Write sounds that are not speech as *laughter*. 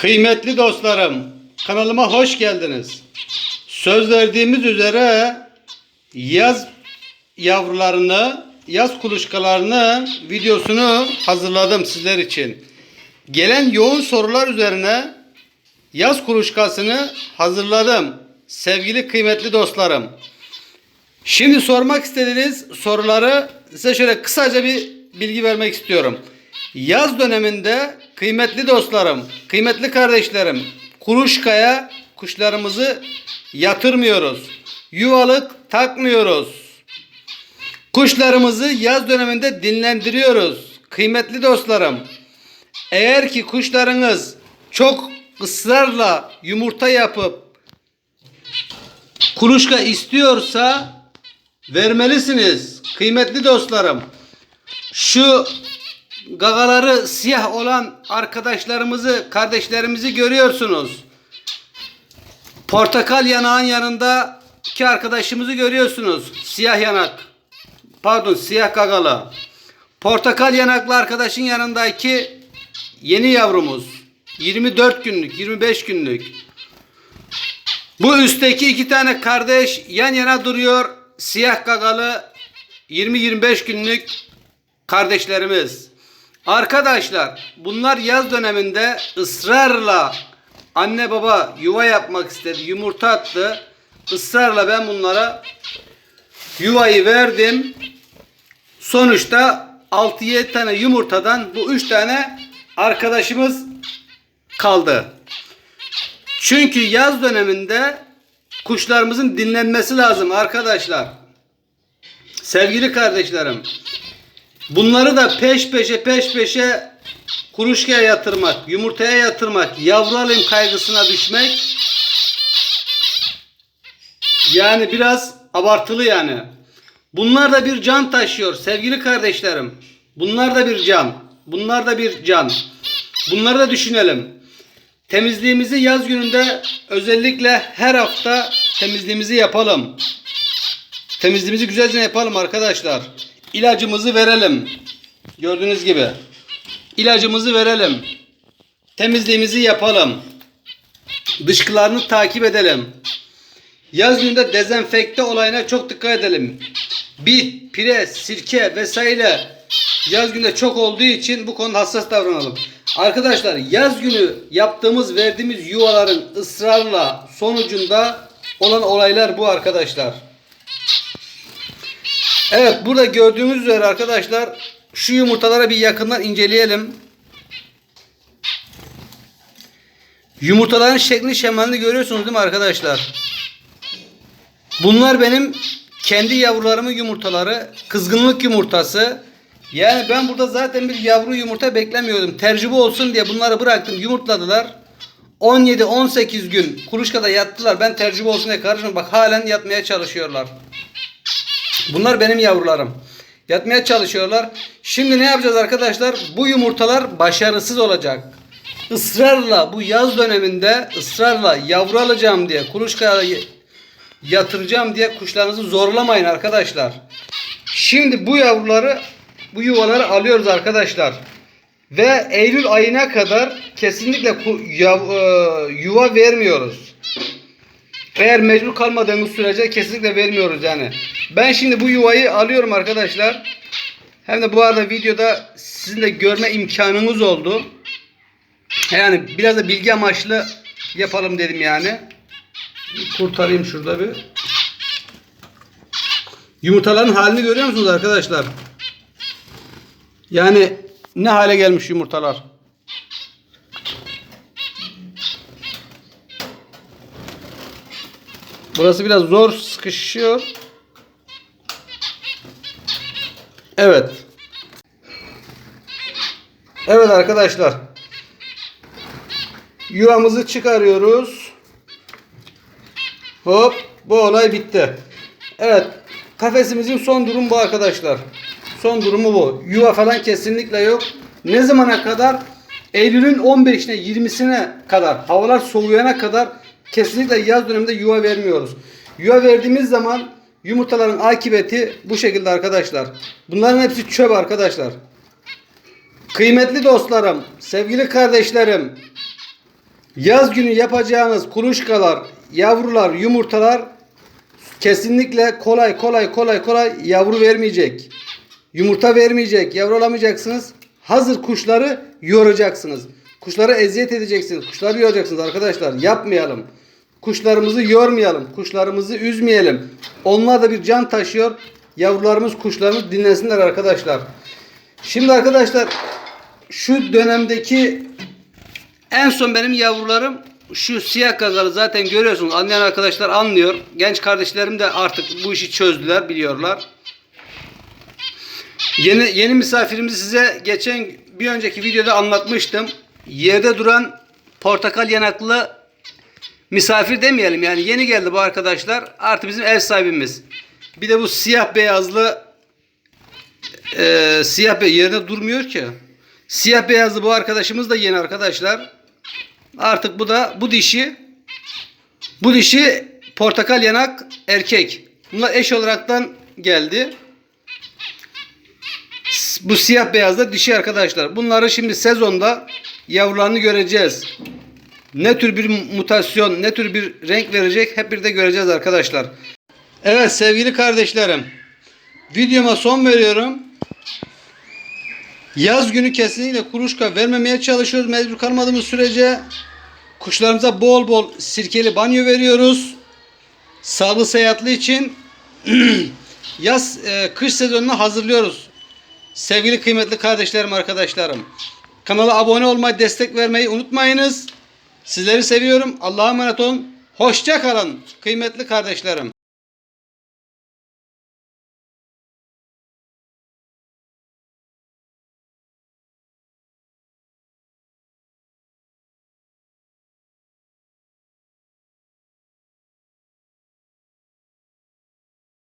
Kıymetli dostlarım, kanalıma hoş geldiniz. Söz verdiğimiz üzere yaz yavrularını, yaz kuluçkalarını videosunu hazırladım sizler için. Gelen yoğun sorular üzerine yaz kuluçkasını hazırladım. Sevgili kıymetli dostlarım. Şimdi sormak istediğiniz soruları size şöyle kısaca bir bilgi vermek istiyorum. Yaz döneminde kıymetli dostlarım, kıymetli kardeşlerim, kuluçkaya kuşlarımızı yatırmıyoruz. Yuvalık takmıyoruz. Kuşlarımızı yaz döneminde dinlendiriyoruz. Kıymetli dostlarım, eğer ki kuşlarınız çok ısrarla yumurta yapıp kuluçka istiyorsa vermelisiniz. Kıymetli dostlarım. Şu gagaları siyah olan arkadaşlarımızı, kardeşlerimizi görüyorsunuz. Portakal yanağın yanında iki arkadaşımızı görüyorsunuz. Siyah yanak. Pardon, siyah gagalı. Portakal yanaklı arkadaşın yanındaki yeni yavrumuz. 24 günlük, 25 günlük. Bu üstteki iki tane kardeş yan yana duruyor. Siyah gagalı 20-25 günlük kardeşlerimiz. Arkadaşlar bunlar yaz döneminde ısrarla anne baba yuva yapmak istedi. Yumurta attı. Israrla ben bunlara yuvayı verdim. Sonuçta 6-7 tane yumurtadan bu 3 tane arkadaşımız kaldı. Çünkü yaz döneminde kuşlarımızın dinlenmesi lazım arkadaşlar. Sevgili kardeşlerim. Bunları da peş peşe peş peşe kuluçkaya yatırmak, yumurtaya yatırmak, yavru alayım kaygısına düşmek yani biraz abartılı yani. Bunlar da bir can taşıyor sevgili kardeşlerim. Bunlar da bir can. Bunlar da bir can. Bunları da düşünelim. Temizliğimizi yaz gününde özellikle her hafta temizliğimizi yapalım. Temizliğimizi güzelce yapalım arkadaşlar. İlacımızı verelim. Gördüğünüz gibi. İlacımızı verelim. Temizliğimizi yapalım. Dışkılarını takip edelim. Yaz gününde dezenfekte olayına çok dikkat edelim. Bit, pire, sirke vesaire yaz günde çok olduğu için bu konuda hassas davranalım. Arkadaşlar yaz günü yaptığımız verdiğimiz yuvaların ısrarla sonucunda olan olaylar bu arkadaşlar. Evet burada gördüğünüz üzere arkadaşlar şu yumurtalara bir yakından inceleyelim. Yumurtaların şeklini şemalini görüyorsunuz değil mi arkadaşlar? Bunlar benim kendi yavrularımın yumurtaları. Kızgınlık yumurtası. Yani ben burada zaten bir yavru yumurta beklemiyordum. Tecrübe olsun diye bunları bıraktım. Yumurtladılar. 17-18 gün kuluçkada yattılar. Ben tecrübe olsun diye karışım. Bak halen yatmaya çalışıyorlar. Bunlar benim yavrularım. Yatmaya çalışıyorlar. Şimdi ne yapacağız arkadaşlar? Bu yumurtalar başarısız olacak. Israrla bu yaz döneminde ısrarla yavru alacağım diye kuluçkaya yatıracağım diye kuşlarınızı zorlamayın arkadaşlar. Şimdi bu yavruları bu yuvaları alıyoruz arkadaşlar. Ve Eylül ayına kadar kesinlikle e, yuva vermiyoruz. Eğer mecbur kalmadığımız sürece kesinlikle vermiyoruz yani. Ben şimdi bu yuvayı alıyorum arkadaşlar. Hem de bu arada videoda sizin de görme imkanınız oldu. Yani biraz da bilgi amaçlı yapalım dedim yani. Kurtarayım şurada bir. Yumurtaların halini görüyor musunuz arkadaşlar? Yani ne hale gelmiş yumurtalar. Burası biraz zor sıkışıyor. Evet. Evet arkadaşlar. Yuvamızı çıkarıyoruz. Hop bu olay bitti. Evet kafesimizin son durumu bu arkadaşlar. Son durumu bu. Yuva falan kesinlikle yok. Ne zamana kadar? Eylül'ün 15'ine 20'sine kadar havalar soğuyana kadar kesinlikle yaz döneminde yuva vermiyoruz. Yuva verdiğimiz zaman yumurtaların akıbeti bu şekilde arkadaşlar. Bunların hepsi çöp arkadaşlar. Kıymetli dostlarım, sevgili kardeşlerim, Yaz günü yapacağınız kuluçkalar, yavrular, yumurtalar kesinlikle kolay kolay kolay kolay yavru vermeyecek. Yumurta vermeyecek, yavru alamayacaksınız. Hazır kuşları yoracaksınız. Kuşlara eziyet edeceksiniz. Kuşları yoracaksınız arkadaşlar. Yapmayalım. Kuşlarımızı yormayalım. Kuşlarımızı üzmeyelim. Onlar da bir can taşıyor. Yavrularımız kuşlarımız dinlensinler arkadaşlar. Şimdi arkadaşlar şu dönemdeki en son benim yavrularım şu siyah gagalı zaten görüyorsunuz. Anlayan arkadaşlar anlıyor. Genç kardeşlerim de artık bu işi çözdüler, biliyorlar. Yeni yeni misafirimizi size geçen bir önceki videoda anlatmıştım. Yerde duran portakal yanaklı misafir demeyelim yani yeni geldi bu arkadaşlar. Artı bizim ev sahibimiz. Bir de bu siyah beyazlı e, siyah be yerine durmuyor ki. Siyah beyazlı bu arkadaşımız da yeni arkadaşlar. Artık bu da bu dişi bu dişi portakal yanak erkek. Bunlar eş olaraktan geldi. Bu siyah beyaz da dişi arkadaşlar. Bunları şimdi sezonda yavrularını göreceğiz. Ne tür bir mutasyon, ne tür bir renk verecek hep birlikte göreceğiz arkadaşlar. Evet sevgili kardeşlerim. Videoma son veriyorum. Yaz günü kesinlikle kuluçka vermemeye çalışıyoruz mecbur kalmadığımız sürece. Kuşlarımıza bol bol sirkeli banyo veriyoruz. Sağlığı seyahatli için *clears throat* yaz e, kış sezonuna hazırlıyoruz. Sevgili kıymetli kardeşlerim arkadaşlarım. Kanala abone olmayı, destek vermeyi unutmayınız. Sizleri seviyorum. Allah'a emanet olun. Hoşça kalın kıymetli kardeşlerim.